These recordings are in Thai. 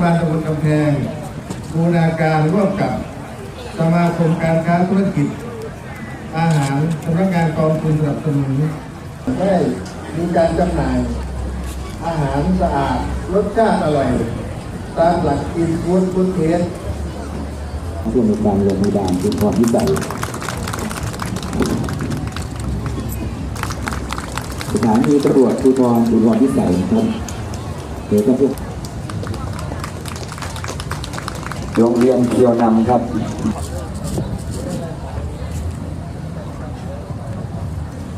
ำแพงบูรณาการร่วมกับสมาคมการค้าธุรกิจ อาหารสำนักงานกองทุนสนับสนุนได้มีการจำหน่าย อาหารสะอาดรสชาติอร่อย ตามหลักกินฟู้ดฟู้ดเทสผู้ในการลงมือดานเป็นความวิจัยสถานีตำรวจภูธรอุดรพิสัยครับเดี๋ยวจะพูด โรงเรียนเคียวนำครับ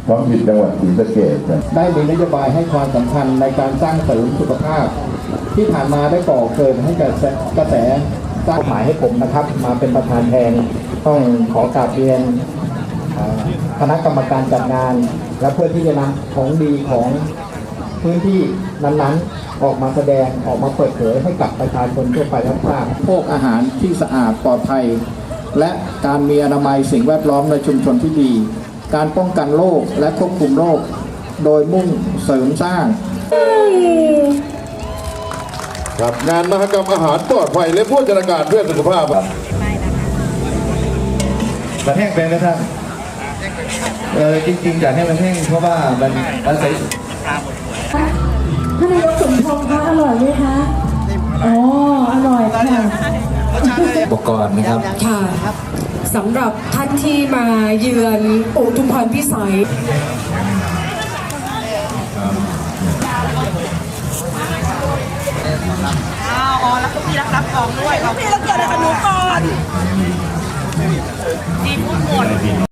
ท้องถิ่นจังหวัดศรีสะเกษได้มีนโยบายให้ความสำคัญในการสร้างเสริมสุขภาพ ที่ผ่านมาได้ก่อเกิดให้กระแสกระแสสร้างหมายให้ผมนะครับ มาเป็นประธานแทนต้องขอกราบเรียนคณะกรรมการจัดงาน และเพื่อที่จะนำของดีของ พื้นที่นั้นๆ ออกมาแสดงออกมาเปิดเผยให้กับประชาชนทั่วไปรับทราบโภคอาหารที่สะอาดปลอดภัย และการมีอนามัยสิ่งแวดล้อมในชุมชนที่ดี การป้องกันโรคและควบคุมโรค โดยมุ่งเสริมสร้างครับงานมหกรรมอาหารปลอดภัยและโภชนาการเพื่อสุขภาพครับมันแห้งเป็นไหมท่านเออจริงๆอยากให้มันแห้งเพราะว่ามันมันใส ท่านนายกสม พงษ์คะอร่อยไหมคะอ๋ออร่อยค่ะอุปกรณ์นะครับ ค่ะสำหรับท่านที่มาเยือนอุทุมพรพิสัยอ้าวอ๋อแล้วก็พี่รับรับของด้วยพี่รักเกิดอะไรกับหนูก่อน